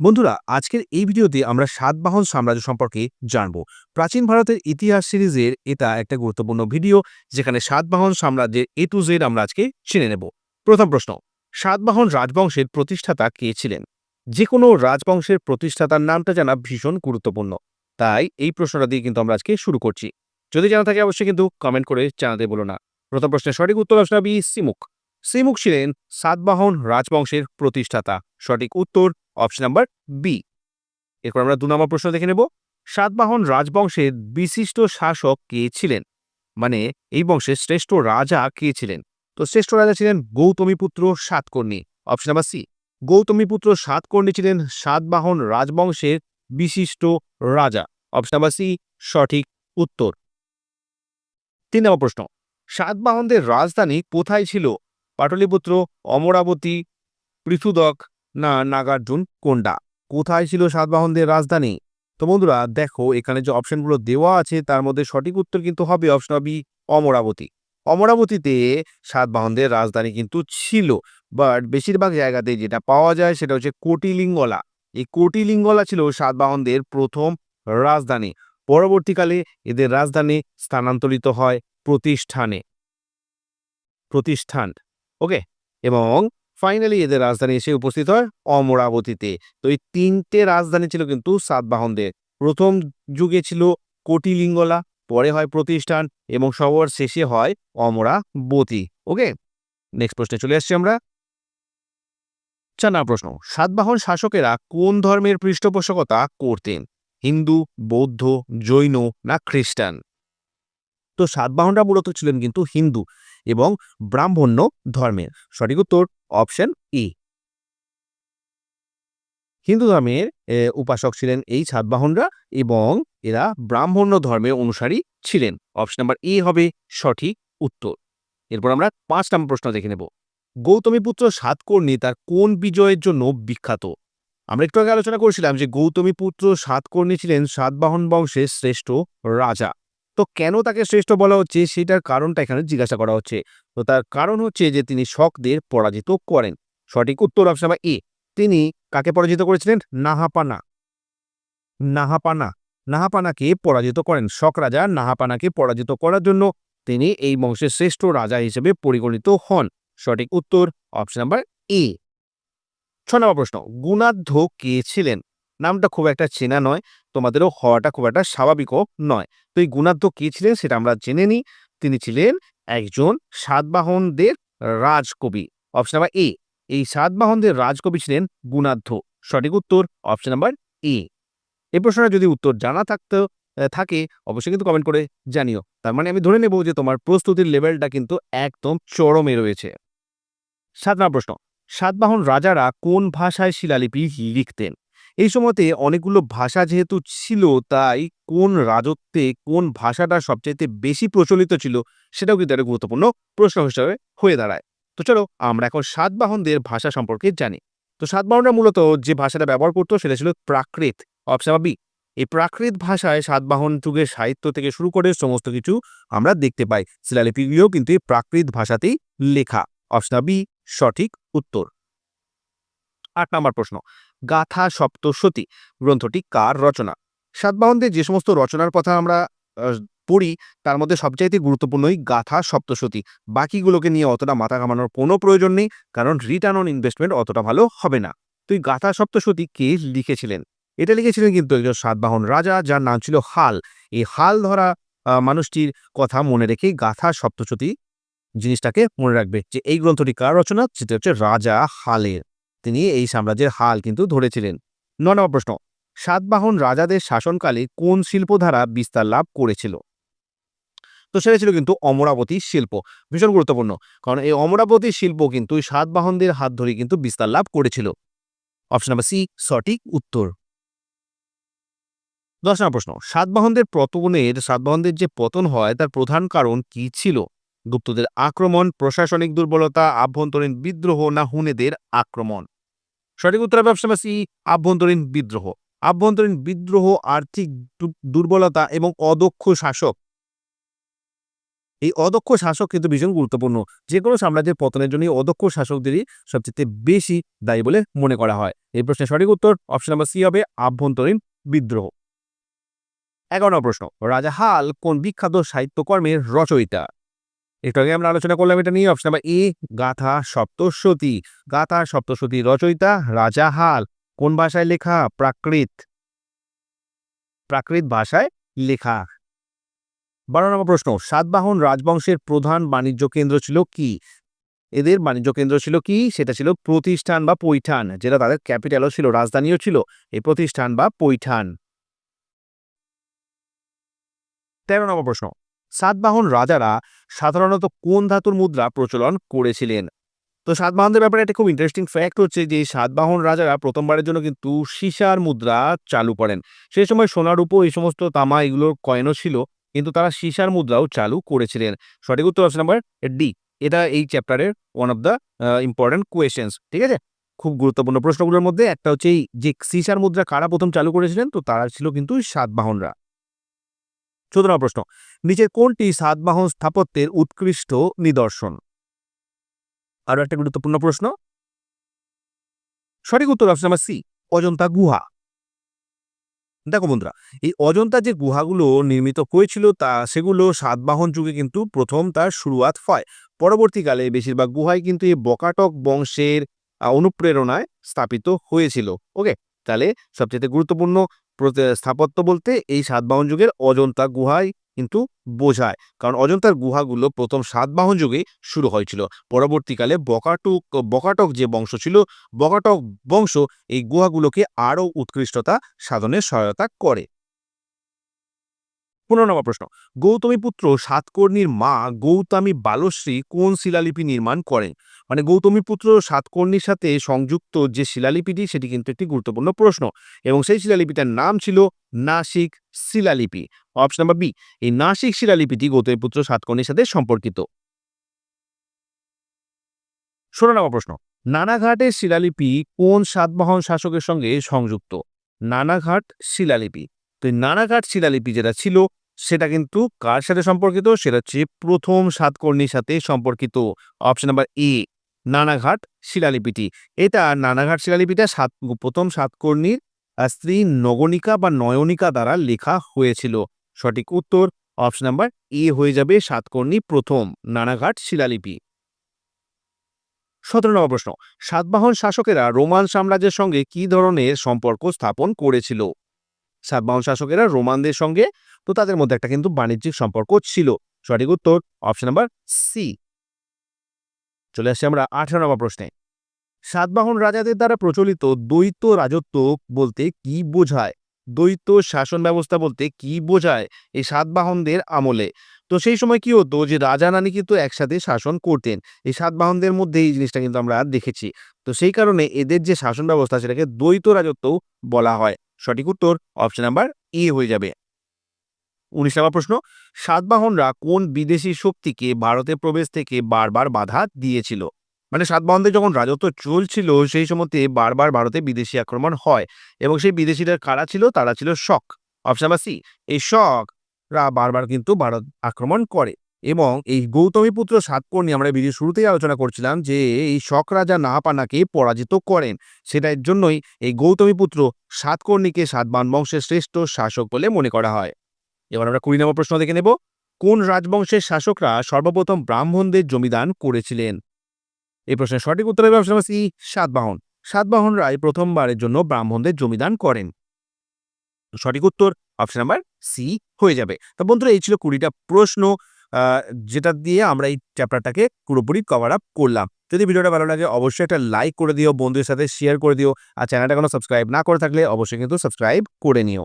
বন্ধুরা, আজকের এই ভিডিওতে আমরা সাতবাহন সাম্রাজ্য সম্পর্কে জানব। প্রাচীন ভারতের ইতিহাস সিরিজের এটা একটা গুরুত্বপূর্ণ ভিডিও, যেখানে সাতবাহন সাম্রাজ্যের এ টু জেড আমরা আজকে চিনে নেব। প্রথম প্রশ্ন সাতবাহন রাজবংশের প্রতিষ্ঠাতা কে ছিলেন? যে কোনো রাজবংশের প্রতিষ্ঠাতার নামটা জানা ভীষণ গুরুত্বপূর্ণ। তাই এই প্রশ্নটা দিয়ে কিন্তু আমরা আজকে শুরু করছি। যদি জানা থাকে অবশ্যই কিন্তু কমেন্ট করে জানাতে বলো না। প্রথম প্রশ্নের সঠিক উত্তর অপশন বি সিমুক সিমুক ছিলেন সাতবাহন রাজবংশের প্রতিষ্ঠাতা। সঠিক উত্তর অপশন নাম্বার বি এরপর আমরা দু নম্বর প্রশ্ন দেখে নেব। সাতবাহন রাজবংশের বিশিষ্ট শাসক কে ছিলেন? মানে এই বংশের শ্রেষ্ঠ রাজা কে ছিলেন? তো শ্রেষ্ঠ রাজা ছিলেন Gautamiputra Satakarni. Option number C Gautamiputra Satakarni ছিলেন সাতবাহন রাজবংশের বিশিষ্ট রাজা। অপশন নাম্বার সি সঠিক উত্তর। তিন নম্বর প্রশ্ন। সাতবাহনদের রাজধানী কোথায় ছিল? পাটলিপুত্র, অমরাবতী, পৃথুদক না, নাগার্জুন, কোন্ডা? কোথায় ছিল সাতবাহনদের রাজধানী? তো বন্ধুরা, দেখো, এখানে যে অপশনগুলো দেওয়া আছে, তার মধ্যে সঠিক উত্তর কিন্তু হবে অপশন বি, অমরাবতী। অমরাবতীতে সাতবাহনদের রাজধানী কিন্তু ছিল বাট বেশিরভাগ জায়গাতে যেটা পাওয়া যায় সেটা হচ্ছে কোটিলিঙ্গলা। এই কোটিলিঙ্গলা ছিল সাতবাহনদের প্রথম রাজধানী। পরবর্তীকালে এদের রাজধানী স্থানান্তরিত হয় প্রতিষ্ঠানে। প্রতিষ্ঠান ওকে এবং ফাইনালি এদের রাজধানী এসে উপস্থিত হয় অমরাবতীতে। তো এই তিনটে রাজধানী ছিল কিন্তু সাতবাহনদের প্রথম যুগে ছিল কোটিলিঙ্গলা, পরে হয় প্রতিষ্ঠান এবং সবার শেষে হয় অমরাবতী। ওকে? নেক্সট প্রশ্নে চলে আসছি আমরা। নম্বর প্রশ্ন। সাতবাহন শাসকেরা কোন ধর্মের পৃষ্ঠপোষকতা করতেন? হিন্দু, বৌদ্ধ, জৈন না খ্রিস্টান? তো সাতবাহনরা মূলত ছিলেন কিন্তু হিন্দু। এবং ব্রাহ্মণ্য ধর্মের। সঠিক উত্তর অপশন ই হিন্দু ধর্মের উপাসক ছিলেন এই সাতবাহনরা এবং এরা ব্রাহ্মণ্য ধর্মের অনুসারী ছিলেন। অপশন নাম্বার এ হবে সঠিক উত্তর। এরপর আমরা পাঁচ নম্বর প্রশ্ন দেখে নেব। গৌতমীপুত্র সাতকর্ণী তার কোন বিজয়ের জন্য বিখ্যাত? আমরা একটু আগে আলোচনা করেছিলাম যে গৌতমীপুত্র সাতকর্ণী ছিলেন সাতবাহন বংশের শ্রেষ্ঠ রাজা। তো কেন তাকে শ্রেষ্ঠ বলা হচ্ছে? সেটার কারণটা এখানে জিজ্ঞাসা করা হচ্ছে। তো তার কারণ হচ্ছে যে, তিনি শকদের পরাজিত করেন। সঠিক উত্তর অপশন নাম্বার এ তিনি কাকে পরাজিত করেছিলেন? নাহাপানা। নাহাপানা। নাহাপানাকে পরাজিত করেন। শক রাজা নাহাপানাকে পরাজিত করার জন্য তিনি এই বংশের শ্রেষ্ঠ রাজা হিসেবে পরিগণিত হন। সঠিক উত্তর অপশন নাম্বার এ ছ নম্বর প্রশ্ন গুণাধ্য কে ছিলেন? নামটা খুব একটা চেনা নয়। তোমাদেরও হওয়াটা খুব একটা স্বাভাবিকও নয়। তো এই গুণাধ্য কে ছিলেন সেটা আমরা জেনে নিই। তিনি ছিলেন একজন সাতবাহনদের রাজকবি। অপশন নাম্বার এ এই সাতবাহনদের রাজকবি ছিলেন গুণাধ্য সঠিক উত্তর অপশন নাম্বার এ এই প্রশ্নটা যদি উত্তর জানা থাকতো থাকে, অবশ্যই কিন্তু কমেন্ট করে জানিও। তার মানে আমি ধরে নেব যে তোমার প্রস্তুতির লেভেলটা কিন্তু একদম চরমে রয়েছে। সাত নম্বর প্রশ্ন, সাতবাহন রাজারা কোন ভাষায় শিলালিপি লিখতেন? এই সময়তে অনেকগুলো ভাষা যেহেতু ছিল, তাই কোন রাজত্বে কোন ভাষাটা সবচাইতে বেশি প্রচলিত ছিল, সেটাও কিন্তু একটা গুরুত্বপূর্ণ প্রশ্ন হিসাবে হয়ে দাঁড়ায়। তো চলো, আমরা এখন সাতবাহনদের ভাষা সম্পর্কে জানি। তো সাতবাহনরা মূলত যে ভাষাটা ব্যবহার করতো, সেটা ছিল প্রাকৃত। অপশন বি এই প্রাকৃত ভাষায় সাতবাহন যুগের সাহিত্য থেকে শুরু করে সমস্ত কিছু আমরা দেখতে পাই। শিলালিপিগুলিও কিন্তু এই প্রাকৃত ভাষাতেই লেখা। অপশন বি সঠিক উত্তর। আট নম্বর প্রশ্ন। গাথা সপ্তশতী গ্রন্থটি কার রচনা? সাতবাহনদের যে সমস্ত রচনার কথা আমরা পড়ি, তার মধ্যে সবচাইতে গুরুত্বপূর্ণই গাথা সপ্তশতী বাকিগুলোকে নিয়ে অতটা মাথা ঘামানোর কোনো প্রয়োজন নেই, কারণ রিটার্ন অন ইনভেস্টমেন্ট অতটা ভালো হবে না। তুই গাথা সপ্তশতী কে লিখেছিলেন? এটা লিখেছিলেন কিন্তু একজন সাতবাহন রাজা, যার নাম ছিল হাল। এই হাল ধরা মানুষটির কথা মনে রেখেই গাথা সপ্তশতী জিনিসটাকে মনে রাখবে যে এই গ্রন্থটি কার রচনা? সেটা হচ্ছে রাজা হালের। তিনি এই সাম্রাজ্যের হাল কিন্তু ধরেছিলেন। ন নম্বর প্রশ্ন, সাতবাহন রাজাদের শাসনকালে কোন শিল্পধারা বিস্তার লাভ করেছিল? তো সেটা ছিল কিন্তু অমরাবতী শিল্প, ভীষণ গুরুত্বপূর্ণ। কারণ এই অমরাবতী শিল্প কিন্তু সাতবাহনদের হাত ধরে কিন্তু বিস্তার লাভ করেছিল। অপশন নাম্বার সি, সঠিক উত্তর। দশ নম্বর প্রশ্ন, সাতবাহনদের পতনের সাতবাহনদের যে পতন হয়, তার প্রধান কারণ কি ছিল? গুপ্তদের আক্রমণ, প্রশাসনিক দুর্বলতা, আভ্যন্তরীণ বিদ্রোহ না হুনেদের আক্রমণ। সঠিক উত্তর হবে অপশন আভ্যন্তরীণ বিদ্রোহ। আভ্যন্তরীণ বিদ্রোহ, আর্থিক দুর্বলতা এবং অদক্ষ শাসক। এই অদক্ষ শাসক কিন্তু ভীষণ গুরুত্বপূর্ণ। যে কোনো সাম্রাজ্যের পতনের জন্য অদক্ষ শাসকদেরই সবচেয়ে বেশি দায়ী বলে মনে করা হয়। এই প্রশ্নের সঠিক উত্তর অপশন নাম্বার সি হবে আভ্যন্তরীণ বিদ্রোহ। এগারো প্রশ্ন, রাজা হাল কোন বিখ্যাত সাহিত্যকর্মের রচয়িতা? একটু আগে আমরা আলোচনা করলাম এটা নিয়ে অপশন নাম্বার এ গাথা সপ্তশতী গাথা সপ্তশতী রচয়িতা রাজা হাল। কোন ভাষায় লেখা? প্রাকৃত। প্রাকৃত ভাষায় লেখা। বারো নম্বর প্রশ্ন, সাতবাহন রাজবংশের প্রধান বাণিজ্য কেন্দ্র ছিল কি? এদের বাণিজ্য কেন্দ্র ছিল কি? সেটা ছিল প্রতিষ্ঠান বা পৈঠান, যেটা তাদের ক্যাপিটালও ছিল, রাজধানীও ছিল, এই প্রতিষ্ঠান বা পৈঠান। তেরো নম্বর প্রশ্ন সাতবাহন রাজারা সাধারণত কোন ধাতুর মুদ্রা প্রচলন করেছিলেন? তো সাতবাহনদের ব্যাপারে একটা খুব ইন্টারেস্টিং ফ্যাক্ট হচ্ছে যে, সাতবাহন রাজারা প্রথমবারের জন্য কিন্তু সীসার মুদ্রা চালু করেন। সেই সময় সোনার উপর এই সমস্ত তামা এগুলোর কয়েনও ছিল, কিন্তু তারা সীসার মুদ্রাও চালু করেছিলেন। সঠিক উত্তর অপশন নাম্বার ডি এটা এই চ্যাপ্টারের one of the important questions ঠিক আছে? খুব গুরুত্বপূর্ণ প্রশ্নগুলোর মধ্যে একটা হচ্ছে এই যে, সীসার মুদ্রা কারা প্রথম চালু করেছিলেন? তো তারা ছিল কিন্তু সাতবাহনরা। চোদ্দ নম্বর প্রশ্ন। নিচের কোনটি সাতবাহন স্থাপত্যের উৎকৃষ্ট নিদর্শন? আরও একটা গুরুত্বপূর্ণ প্রশ্ন। সঠিক উত্তর অপশন নাম্বার সি অজন্তা গুহা। দেখো বন্ধুরা, এই অজন্তা যে গুহাগুলো নির্মিত হয়েছিল, তা সেগুলো সাতবাহন যুগে কিন্তু প্রথম তার শুরুয়াত হয়। পরবর্তীকালে বেশিরভাগ গুহায় কিন্তু এই বকাটক বংশের অনুপ্রেরণায় স্থাপিত হয়েছিল। ওকে, তাহলে সবচেয়ে গুরুত্বপূর্ণ স্থাপত্য বলতে এই সাতবাহন যুগের অজন্তা গুহাই কিন্তু বোঝায়। কারণ অজন্তার গুহাগুলো প্রথম সাতবাহন যুগে শুরু হয়েছিল। পরবর্তীকালে বকাটুক, বকাটক যে বংশ ছিল, বকাটক বংশ এই গুহাগুলোকে আরও উৎকৃষ্টতা সাধনে সহায়তা করে। পনেরো নম্বর প্রশ্ন গৌতমীপুত্র সাতকর্ণীর মা গৌতমী বালশ্রী কোন শিলালিপি নির্মাণ করেন? মানে গৌতমী পুত্র সাতকর্ণীর সাথে সংযুক্ত যে শিলালিপিটি সেটি কিন্তু একটি গুরুত্বপূর্ণ প্রশ্ন এবং সেই শিলালিপিটার নাম ছিল নাসিক শিলালিপি। অপশন নাম্বার বি, এই নাসিক শিলালিপিটি গৌতমীপুত্র সাতকর্ণীর সাথে সম্পর্কিত। ষোলো নম্বর প্রশ্ন নানাঘাটের শিলালিপি কোন সাতবাহন শাসকের সঙ্গে সংযুক্ত? নানাঘাট শিলালিপি। তো নানাঘাট শিলালিপি যেটা ছিল সেটা কিন্তু কার সাথে সম্পর্কিত? সেটা হচ্ছে প্রথম সাতকর্ণীর সাথে সম্পর্কিত। অপশন নাম্বার এ নানাঘাট শিলালিপিটি। এটা নানাঘাট শিলালিপিটা সাত, প্রথম সাতকর্ণীর স্ত্রী নগনিকা বা নয়নিকা দ্বারা লেখা হয়েছিল। সঠিক উত্তর অপশন নাম্বার এ হয়ে যাবে সাতকর্ণী প্রথম নানাঘাট শিলালিপি। সতেরো নম্বর প্রশ্ন, সাতবাহন শাসকেরা রোমান সাম্রাজ্যের সঙ্গে কি ধরনের সম্পর্ক স্থাপন করেছিল? সাতবাহন শাসকেরা রোমানদের সঙ্গে। তো তাদের মধ্যে একটা কিন্তু বাণিজ্যিক সম্পর্ক ছিল। সঠিক উত্তর অপশন নাম্বার সি চলে আসছি আমরা আঠারো নম্বর প্রশ্নে। সাতবাহন রাজাদের দ্বারা প্রচলিত দ্বৈত রাজত্ব বলতে কি বোঝায়? দ্বৈত শাসন ব্যবস্থা বলতে কি বোঝায়? এই সাতবাহনদের আমলে। তো সেই সময় কি হতো যে রাজা রানী কিন্তু একসাথে শাসন করতেন। এই সাতবাহনদের মধ্যে এই জিনিসটা কিন্তু আমরা দেখেছি। তো সেই কারণে এদের যে শাসন ব্যবস্থা সেটাকে দ্বৈত রাজত্ব বলা হয়। সঠিক উত্তর অপশন নাম্বার এ হয়ে যাবে। উনিশ নম্বর প্রশ্ন, সাতবাহনরা কোন বিদেশি শক্তিকে ভারতে প্রবেশ থেকে বারবার বাধা দিয়েছিল? মানে সাতবাহনদের যখন রাজত্ব চলছিল, সেই সময়তে বারবার ভারতে বিদেশি আক্রমণ হয় এবং সেই বিদেশিরা কারা ছিল? তারা ছিল শক অপশন নাম্বার সি এই শকরা বারবার কিন্তু ভারত আক্রমণ করে। এবং এই গৌতমীপুত্র সাতকর্ণী আমরা ভিডিও শুরুতেই আলোচনা করছিলাম যে এই শক রাজা নাহাপানাকে পরাজিত করেন। সেটার জন্যই এই গৌতমীপুত্র সাতকর্ণীকে সাতবাহন বংশের শ্রেষ্ঠ শাসক বলে মনে করা হয়। এবার আমরা কুড়ি নম্বর প্রশ্ন দেখে নেব। কোন রাজবংশের শাসকরা সর্বপ্রথম ব্রাহ্মণদের জমিদান করেছিলেন? এই প্রশ্নের সঠিক উত্তর হবে অপশন সি সাতবাহন। সাতবাহনরা এই প্রথমবারের জন্য ব্রাহ্মণদের জমিদান করেন। সঠিক উত্তর অপশন নাম্বার সি হয়ে যাবে। তো বন্ধুরা, এই ছিল কুড়িটা প্রশ্ন। যেটা দিয়ে আমরা এই চ্যাপ্টারটাকে পুরোপুরি কভার আপ করলাম। যদি ভিডিওটা ভালো লাগে, অবশ্যই একটা লাইক করে দিও, বন্ধুদের সাথে শেয়ার করে দিও। আর চ্যানেলটা কোনো সাবস্ক্রাইব না করে থাকলে, অবশ্যই কিন্তু সাবস্ক্রাইব করে নিও।